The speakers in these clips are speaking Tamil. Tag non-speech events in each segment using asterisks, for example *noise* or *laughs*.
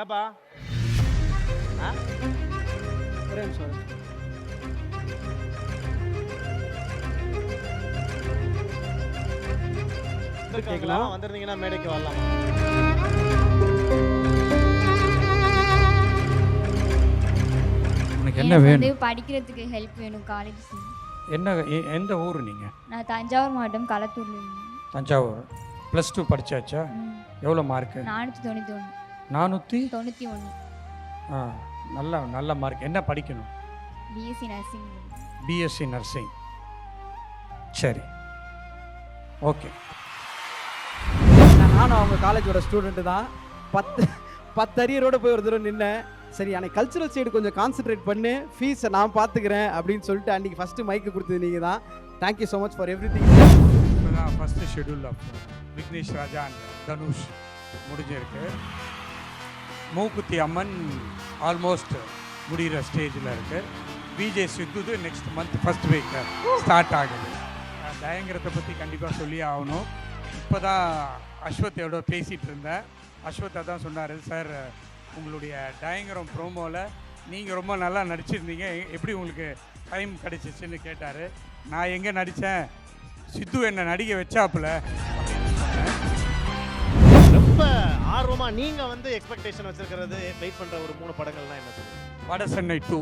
என்னப்பா? ஒரே நிமிஷம். வந்திருக்காங்களா? வந்திருந்தீங்கன்னா மேடைக்கு வரலாம். உனக்கு என்ன எனக்கு வேணும்? வந்து படிக்கிறதுக்கு ஹெல்ப் வேணும் காலேஜ் என்ன எ- எந்த ஊர் நீங்கள் நான் தஞ்சாவூர் மாவட்டம் களத்தூர்ல. தஞ்சாவூர். ப்ளஸ் டூ படிச்சாச்சா? எவ்வளோ மார்க்கு நானூற்றி தொண்ணூற்றி ஒன்று நானூற்றி தொண்ணூற்றி ஒன்று. ஆ நல்ல நல்ல மார்க் என்ன படிக்கணும்? பிஎஸ்சி நர்சிங் பிஎஸ்சி நர்சிங் சரி. ஓகே. நானும் அவங்க காலேஜோட ஸ்டூடெண்ட்டு தான். பத்து பத்து அரியரோட போய் ஒரு தடவை நின்னேன். சரி அன்னைக்கு கல்ச்சுரல் சைடு கொஞ்சம் கான்சென்ட்ரேட் பண்ணு. ஃபீஸை நான் பார்த்துக்கிறேன் அப்படின்னு சொல்லிட்டு அன்றைக்கி ஃபஸ்ட்டு மைக்கு கொடுத்தது நீங்கள் தான். Thank you so much for everything இப்போ தான் first schedule of Vignesh Raja and Dhanush முடிஞ்சிருக்கு. மூக்குத்தி அம்மன் ஆல்மோஸ்ட் முடிகிற ஸ்டேஜில் இருக்குது VJ சித்துது next month first week start ஆகுது. டயங்கரத்தை தயங்கரத்தை பற்றி கண்டிப்பாக சொல்லி ஆகணும். இப்போ தான் அஸ்வத்தையோட பேசிகிட்டு இருந்தேன். அஸ்வத்தை தான் சொன்னார் சார் உங்களுடைய டயங்கரம் ப்ரோமோவில் நீங்கள் ரொம்ப நல்லா நடிச்சிருந்தீங்க. எப்படி உங்களுக்கு டைம் கிடச்சிச்சின்னு கேட்டார். நான் எங்கே நடித்தேன் சித்து என்னை நடிக்க வச்சாப்புல. ஆர்வமா நீங்க வந்து எக்ஸ்பெக்டேஷன் வச்சிருக்கிறது வெயிட் பண்ற ஒரு மூணு படங்கள்னா என்ன சொல்லுங்க Vada Chennai two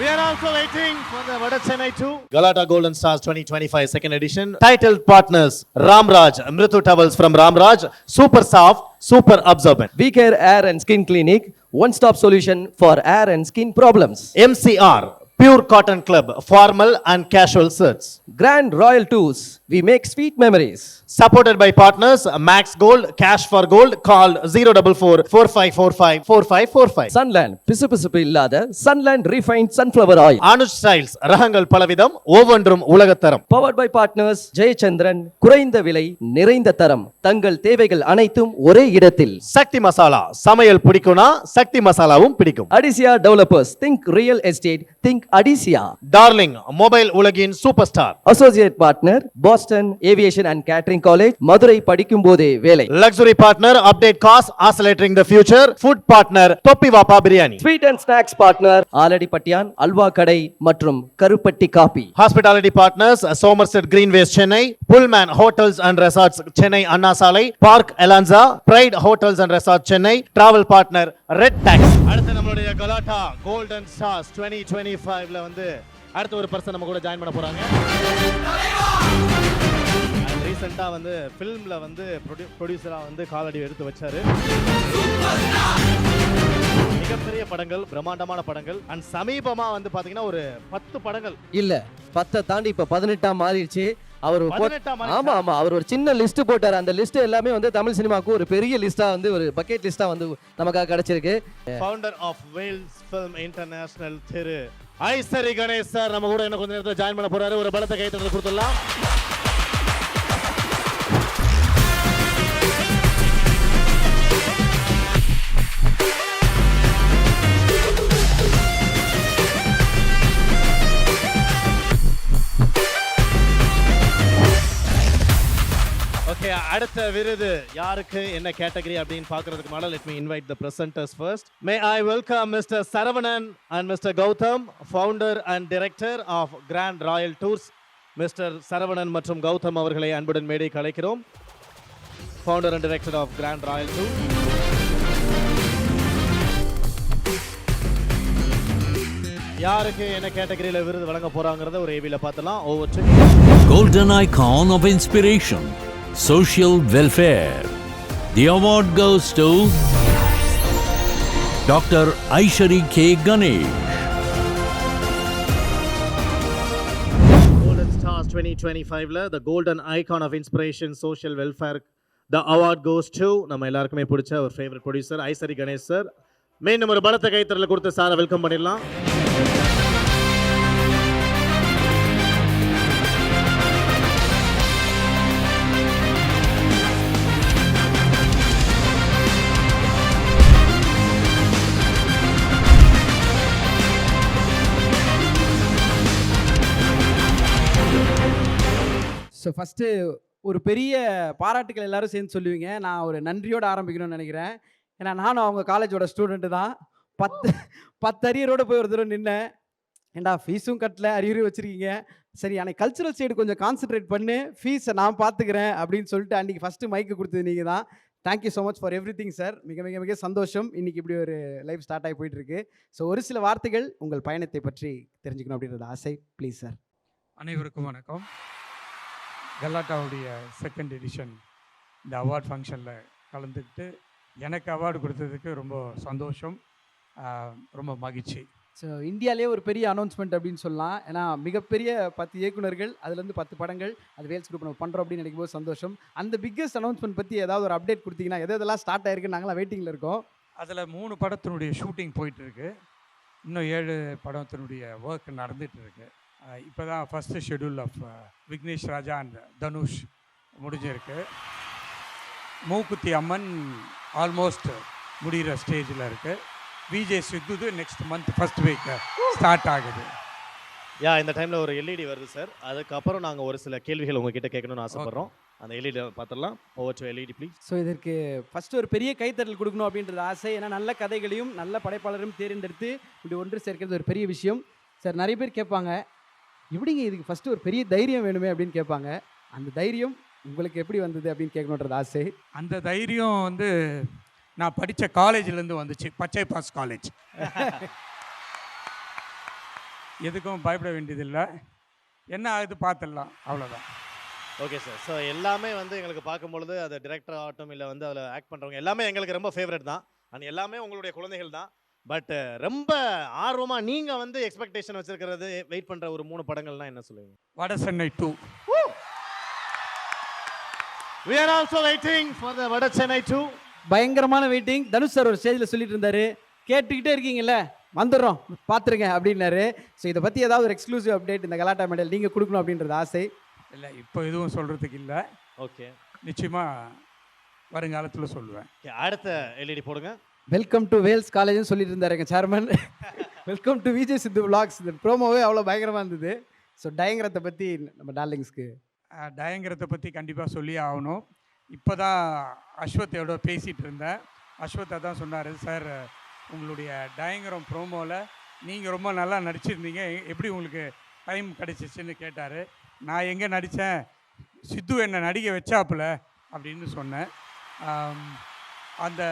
We are also waiting for the Vada Chennai 2. Galata Golden Stars 2025 second edition. Titled partners Ramraj, Mritu Towels from Ramraj, Super Soft, Super Absorbent. We Care Air and Skin Clinic, one stop solution for air and skin problems. MCR, Pure Cotton Club, formal and casual shirts. Grand Royal Tours, we make sweet memories. Supported by partners Max Gold, Cash for Gold, call 044 4545 4545. Sunland, பிசு பிசுப்பு இல்லாத Sunland Refined Sunflower Oil. Anuj styles ரகங்கள் பலவிதம் ஒவ்வொன்றும் உலகத்தரம் Powered by partners ஜெயச்சந்திரன் குறைந்த விலை நிறைந்த தரம் தங்கள் தேவைகள் அனைத்தும் ஒரே இடத்தில் சக்தி மசாலா சமையல் பிடிக்கும்னா சக்தி மசாலாவும் பிடிக்கும் அடிசியா developers think real estate think அடிசியா darling mobile உலகின் super star associate partner Boston aviation and catering college Madurai படிக்கும் போதே வேலை. Luxury partner update cos ஆசலேட்டரிங் the future food partner Thoppi Vappa biryani sweet and snacks partner Aladipattiyan Halwa Kadai மற்றும் Karupatti coffee hospitality partners Somerset Greenways Chennai Pullman hotels and resorts Chennai Anna Salai Park Elanza Pride hotels and resort Chennai travel partner Red Taxi அடுத்து நம்மளுடைய கலாட்டா கோல்டன் ஸ்டார்ஸ் டுவெண்ட்டி டுவெண்ட்டி ஃபைவ்ல வந்து அடுத்த ஒரு பர்சன் நம்ம கூட ஜாயின் பண்ண போறாங்க. ரீசெண்டாக வந்து ஃபிலிமில் வந்து ப்ரொடியூசராக வந்து காலடி எடுத்து வச்சாரு. மிகப்பெரிய படங்கள் பிரம்மாண்டமான படங்கள் அண்ட் சமீபமா வந்து பாத்தீங்கன்னா ஒரு பத்து படங்கள். இல்ல பத்தை தாண்டி இப்ப பதினெட்டாம் மாறிடுச்சு. அவர்? ஆமா ஆமா அவர் ஒரு சின்ன லிஸ்ட் போட்டார். அந்த லிஸ்ட் எல்லாமே வந்து தமிழ் சினிமாவுக்கு ஒரு பெரிய லிஸ்டா வந்து ஒரு பக்கெட் லிஸ்டா வந்து நமக்காக கிடைச்சிருக்கு. Founder of Vels film international திரு ஐசரி கணேசர் நம்ம கூட என்ன கொஞ்ச நேரத்தில் ஜாயின் பண்ண போறாரு. ஒரு பலத்தை கைத்தட்டு கொடுத்துடலாம். ஓகே அடுத்த விருது யாருக்கு? என்ன கேட்டகரி அப்படின்னு பாக்குறதுக்கு மேல let me invite the presenters first may I welcome Mister Saravanan and Mister Gautham founder and director of Grand Royal Tours Mister Saravanan மற்றும் கௌதம் அவர்களை அன்புடன் மேடை கலைக்கிறோம் founder and director of Grand Royal Tour யாருக்கு என்ன கேட்டகரியில விருது வழங்க போறாங்கறத ஒரு ஏவில பார்த்தலாம் ஒவ்வொரு Golden Icon of Inspiration, Social Welfare. The award goes to Dr. Aishari K. Ganesh. Golden Stars 2025ல the golden icon of inspiration social welfare the award goes to நம்ம எல்லாருக்குமே பிடிச்ச ஒரு favourite producer Ishari Ganesh sir மீண்டும் ஒரு பலத்த கைத்தறல கொடுத்து சாரை வெல்கம் பண்ணிடலாம் ஸோ ஃபஸ்ட்டு ஒரு பெரிய பாராட்டுக்கள் எல்லாரும் சேர்ந்து சொல்லுவீங்க. நான் ஒரு நன்றியோடு ஆரம்பிக்கணும்னு நினைக்கிறேன். ஏன்னா நானும் அவங்க காலேஜோட ஸ்டூடெண்ட்டு தான். பத்து பத்து அரியரோடு போய் ஒரு தடவை நின்னேன். ஏண்டா ஃபீஸும் கட்டல அரியரும் வச்சுருக்கீங்க. சரி அன்னைக்கு கல்ச்சுரல் சைடு கொஞ்சம் கான்சென்ட்ரேட் பண்ணு. ஃபீஸை நான் பார்த்துக்கிறேன் அப்படின்னு சொல்லிட்டு அன்றைக்கி ஃபஸ்ட்டு மைக்கு கொடுத்தது நீங்கள் தான். Thank you so much for everything sir மிக மிக மிக சந்தோஷம். இன்னைக்கு இப்படி ஒரு லைஃப் ஸ்டார்ட் ஆகி போயிட்டுருக்கு ஸோ ஒரு சில வார்த்தைகள் உங்கள் பயணத்தை பற்றி தெரிஞ்சுக்கணும் அப்படின்றது ஆசை. ப்ளீஸ் சார் அனைவருக்கும் வணக்கம். கலாட்டாவுடைய செகண்ட் எடிஷன் இந்த அவார்ட் ஃபங்க்ஷனில் கலந்துக்கிட்டு எனக்கு அவார்டு கொடுத்ததுக்கு ரொம்ப சந்தோஷம் ரொம்ப மகிழ்ச்சி. ஸோ இந்தியாவிலே ஒரு பெரிய அனௌன்ஸ்மெண்ட் அப்படின்னு சொல்லலாம். ஏன்னா மிகப்பெரிய பத்து இயக்குனர்கள் அதுலேருந்து பத்து படங்கள் அது வேல்ஸ் குரூப் நம்ம பண்ணுறோம் அப்படின்னு நினைக்கும் போது சந்தோஷம். அந்த பிக்கஸ்ட் அனௌன்ஸ்மெண்ட் பற்றி ஏதாவது ஒரு அப்டேட் கொடுத்தீங்கன்னா எது எதெல்லாம் ஸ்டார்ட் ஆயிருக்கு நாங்களாம் வெயிட்டிங்கில் இருக்கோம். அதில் மூணு படத்தினுடைய ஷூட்டிங் போயிட்டு இருக்கு. இன்னும் ஏழு படத்தினுடைய ஒர்க் நடந்துட்டு இருக்கு. இப்போ தான் first schedule of Vignesh Raja and Dhanush முடிஞ்சிருக்கு. மூக்குத்தி அம்மன் ஆல்மோஸ்ட் முடிகிற ஸ்டேஜில் இருக்குது Vijay சித்துது next month first week start ஆகுது. யா இந்த டைம்ல ஒரு எல்இடி வருது சார் அதுக்கப்புறம் நாங்க ஒரு சில கேள்விகள் உங்ககிட்ட கேட்கணும்னு ஆசைப்படுறோம். அந்த எல்இடி பார்த்துடலாம் over to LED please so இதற்கு ஃபஸ்ட்டு ஒரு பெரிய கைத்தட்டல் கொடுக்கணும் அப்படின்றது ஆசை. ஏன்னா நல்ல கதைகளையும் நல்ல படைப்பாளரும் தேர்ந்தெடுத்து இப்படி ஒன்று சேர்க்கிறது ஒரு பெரிய விஷயம். சார் நிறைய பேர் கேட்பாங்க. எப்படிங்க இதுக்கு ஃபஸ்ட்டு ஒரு பெரிய தைரியம் வேணுமே அப்படின்னு கேட்பாங்க. அந்த தைரியம் உங்களுக்கு எப்படி வந்தது அப்படின்னு கேட்கணுன்றது ஆசை. அந்த தைரியம் வந்து நான் படித்த காலேஜ்லேருந்து வந்துச்சு. பச்சை பாஸ் காலேஜ் *laughs* எதுக்கும் பயப்பட வேண்டியதில்லை. என்ன ஆகுது பார்த்துடலாம் அவ்வளோதான் ஓகே சார் ஸோ எல்லாமே வந்து எங்களுக்கு பார்க்கும்பொழுது அது டிரெக்டர் ஆகட்டும் இல்லை வந்து அதில் ஆக்ட் பண்ணுறவங்க எல்லாமே எங்களுக்கு ரொம்ப ஃபேவரட் தான். அண்ட் எல்லாமே உங்களுடைய குழந்தைகள் தான். பட் ரொம்ப ஆர்வமாக நீங்கள் வந்து எக்ஸ்பெக்டேஷன் வச்சிருக்கிறது வெயிட் பண்ணுற ஒரு மூணு படங்கள்னா என்ன சொல்லுவீங்க? Vada Chennai two we are also waiting for the Vada Chennai two. பயங்கரமான வெயிட்டிங் தனுஷ் சார் ஒரு ஸ்டேஜில் சொல்லிட்டு இருந்தாரு. கேட்டுக்கிட்டே இருக்கீங்கல்ல? வந்துடுறோம். பார்த்துருங்க அப்படின்னாரு. ஸோ இதை பற்றி ஏதாவது ஒரு எக்ஸ்க்ளூசிவ் அப்டேட் இந்த கலாட்டா மெடல் நீங்கள் கொடுக்கணும் அப்படின்றது ஆசை. இல்லை இப்போ எதுவும் சொல்கிறதுக்கு இல்லை. ஓகே நிச்சயமாக வருங்காலத்தில் சொல்லுவேன். அடுத்த எல்இடி போடுங்க. வெல்கம் டு வேல்ஸ் காலேஜ்னு சொல்லிட்டு இருந்தார் எங்கள் chairman welcome to Vijay Siddhu vlogs. இந்த ப்ரோமோவே அவ்வளோ பயங்கரமாக இருந்தது. ஸோ டயங்கரத்தை பற்றி நம்ம டார்லிங்ஸ்க்கு டயங்கரத்தை பற்றி கண்டிப்பாக சொல்லி ஆகணும். இப்போ தான் அஸ்வத்தையோட பேசிகிட்டு இருந்தேன். அஸ்வத்தை தான் சொன்னார் சார் உங்களுடைய டயங்கரம் ப்ரோமோவில் நீங்கள் ரொம்ப நல்லா நடிச்சிருந்தீங்க. எப்படி உங்களுக்கு டைம் கிடச்சிச்சின்னு கேட்டார். நான் எங்கே நடித்தேன் சித்து என்னை நடிக்க வச்சாப்புல? அப்படின்னு சொன்னேன். அந்த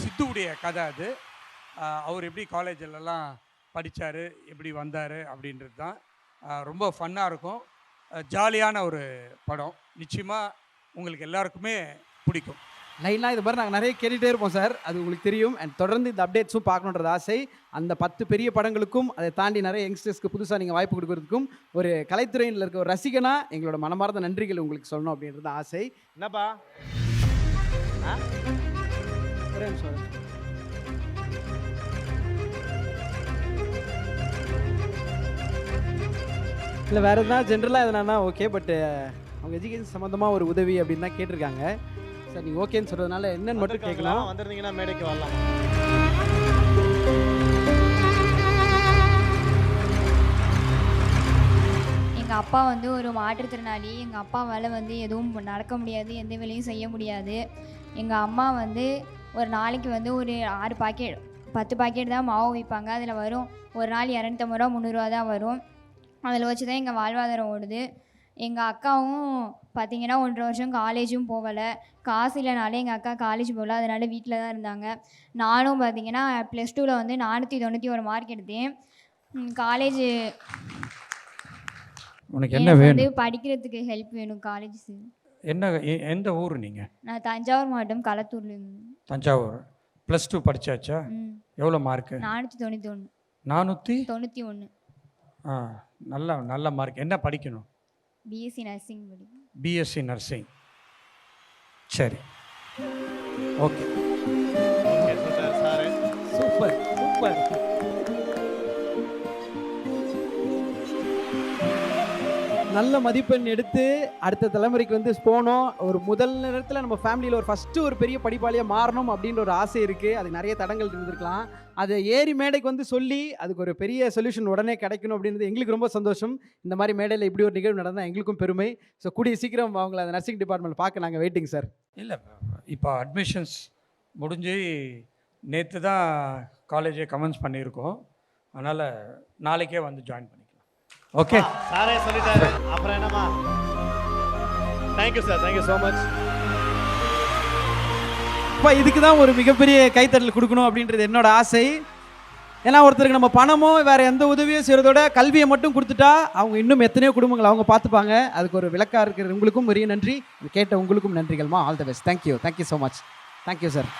சித்துவுடைய கதை அது. அவர் எப்படி காலேஜிலலாம் படித்தார் எப்படி வந்தார் அப்படின்றது தான். ரொம்ப ஃபன்னாக இருக்கும். ஜாலியான ஒரு படம். நிச்சயமாக உங்களுக்கு எல்லாருக்குமே பிடிக்கும். லைனாக இது மாதிரி நாங்கள் நிறைய கேட்டுகிட்டே இருப்போம் சார். அது உங்களுக்கு தெரியும். அண்ட் தொடர்ந்து இந்த அப்டேட்ஸும் பார்க்கணுன்றது ஆசை. அந்த பத்து பெரிய படங்களுக்கும் அதை தாண்டி நிறைய யங்ஸ்டர்ஸ்க்கு புதுசாக நீங்கள் வாய்ப்பு கொடுக்கறதுக்கும் ஒரு கலைத்துறையில் இருக்க ஒரு ரசிகனா எங்களோட மனமார்ந்த நன்றிகள் உங்களுக்கு சொல்லணும் அப்படின்றது ஆசை. என்னப்பா? ஒரே நிமிஷம். இல்லை வேறு எதுனா ஜென்ரலாக எதுனா ஓகே பட் அவங்க எஜுகேஷன் சம்மந்தமாக ஒரு உதவி அப்படின்னு தான் கேட்டிருக்காங்க. சார் நீங்கள் ஓகேன்னு சொல்கிறதுனால என்னன்னு மட்டும் கேட்கலாம். வந்திருந்தீங்கன்னா மேடைக்கு வரலாம். எங்கள் அப்பா வந்து ஒரு மாற்றுத்திறனாளி. எங்கள் அப்பாவால் வந்து எதுவும் நடக்க முடியாது எந்த வேலையும் செய்ய முடியாது. எங்கள் அம்மா வந்து ஒரு நாளைக்கு வந்து ஒரு ஆறு பாக்கெட் பத்து பாக்கெட் தான் மாவு வைப்பாங்க. அதில் வரும் ஒரு நாள் இரநூத்தம்பது ரூபா முந்நூறுரூவா தான் வரும். அதில் வச்சு தான் எங்கள் வாழ்வாதாரம் ஓடுது. எங்கள் அக்காவும் பார்த்தீங்கன்னா ஒன்றரை வருஷம் காலேஜும் போகலை. காசு இல்லைனாலே எங்கள் அக்கா காலேஜ் போகல. அதனால வீட்டில் தான் இருந்தாங்க. நானும் பார்த்தீங்கன்னா ப்ளஸ் டூவில் வந்து நானூற்றி தொண்ணூற்றி ஒரு மார்க் எடுத்தேன். காலேஜ் உனக்கு எனக்கு வந்து படிக்கிறதுக்கு ஹெல்ப் வேணும் காலேஜ் என்ன எ- எந்த ஊர் நீங்கள் நான் தஞ்சாவூர் மாவட்டம் களத்தூர்ல இருந்து. தஞ்சாவூர். ப்ளஸ் டூ படிச்சாச்சா? ம். எவ்வளோ மார்க்கு நானூற்றி தொண்ணூற்றி ஒன்று நானூற்றி தொண்ணூற்றி ஒன்று ஆ நல்ல நல்ல மார்க் என்ன படிக்கணும்? பிஎஸ்சி நர்சிங் படி பிஎஸ்சி நர்சிங் சரி. ஓகே சூப்பர் சூப்பர் நல்ல மதிப்பெண் எடுத்து அடுத்த தலைமுறைக்கு வந்து போனோம். ஒரு முதல் நேரத்தில் நம்ம ஃபேமிலியில் ஒரு ஃபஸ்ட்டு ஒரு பெரிய படிப்பாளியாக மாறணும் அப்படின்ற ஒரு ஆசை இருக்குது அது நிறைய தடங்கள் இருந்திருக்கலாம். அதை ஏறி மேடைக்கு வந்து சொல்லி அதுக்கு ஒரு பெரிய சொல்யூஷன் உடனே கிடைக்கணும் அப்படின்றது எங்களுக்கு ரொம்ப சந்தோஷம். இந்த மாதிரி மேடையில் இப்படி ஒரு நிகழ்வு நடந்தால் எங்களுக்கும் பெருமை. ஸோ கூடிய சீக்கிரம் அவங்கள அந்த நர்சிங் டிபார்ட்மெண்ட் பார்க்க நாங்கள் வெயிட்டிங் சார் இல்லை இப்போ அட்மிஷன்ஸ் முடிஞ்சு நேற்று தான் காலேஜே கமெண்ட்ஸ் பண்ணியிருக்கோம். அதனால் நாளைக்கே வந்து ஜாயின் பண்ணி ஓகே. சாரே சொல்லிட்டாரு. அப்புறம் என்னம்மா? Thank you sir thank you so much அப்பா இதுக்கு தான் ஒரு மிகப்பெரிய கைத்தட்டல் கொடுக்கணும் அப்படின்றது என்னோட ஆசை. ஏன்னா ஒருத்தருக்கு நம்ம பணமோ வேற எந்த உதவியும் செய்கிறதோட கல்வியை மட்டும் கொடுத்துட்டா அவங்க இன்னும் எத்தனையோ குடும்பங்கள் அவங்க பார்த்துப்பாங்க. அதுக்கு ஒரு விளக்கா இருக்கிற உங்களுக்கும் பெரிய நன்றி. கேட்ட உங்களுக்கும் நன்றிகள்மா. All the best thank you thank you so much thank you sir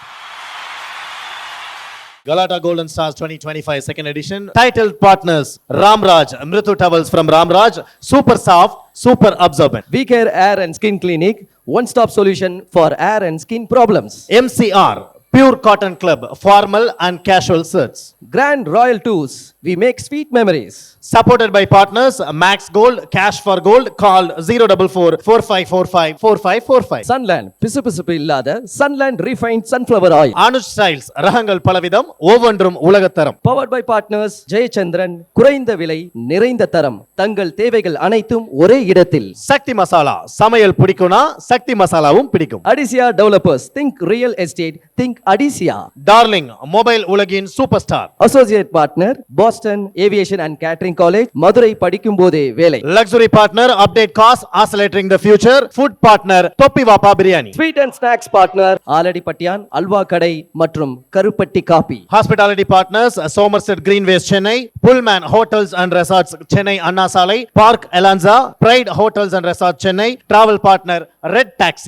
Galata Golden Stars 2025 second edition. Titled partners Ramraj, Mritu Towels from Ramraj, Super Soft, Super Absorbent. We Care Air and Skin Clinic, one-stop solution for air and skin problems. MCR, Pure Cotton Club, formal and casual shirts. Grand Royal Tours, we make sweet memories. Supported by partners Max Gold, Cash for Gold, call 044 4545 4545. Sunland, பிசுபிசுப்பு இல்லாத Sunland Refined Sunflower Oil. Anuj styles ரகங்கள் பலவிதம் ஒவ்வொன்றும் உலகத்தரம் Powered by partners ஜெயச்சந்திரன் குறைந்த விலை நிறைந்த தரம் தங்கள் தேவைகள் அனைத்தும் ஒரே இடத்தில். சக்தி மசாலா சமையல் பிடிக்கும்னா சக்தி மசாலாவும் பிடிக்கும் அடிசியா developers think real estate think அடிசியா darling mobile உலகின் super star associate partner Boston aviation and catering college Madurai படிக்கும் போதே வேலை. Luxury partner update cos ஆசலேட்டரிங் the future food partner Thoppi Vappa biryani sweet and snacks partner Aladipattiyan Halwa Kadai மற்றும் Karupatti coffee hospitality partners Somerset Greenways Chennai Pullman hotels and resorts Chennai Anna Salai Park Elanza Pride hotels and resort Chennai travel partner Red Taxi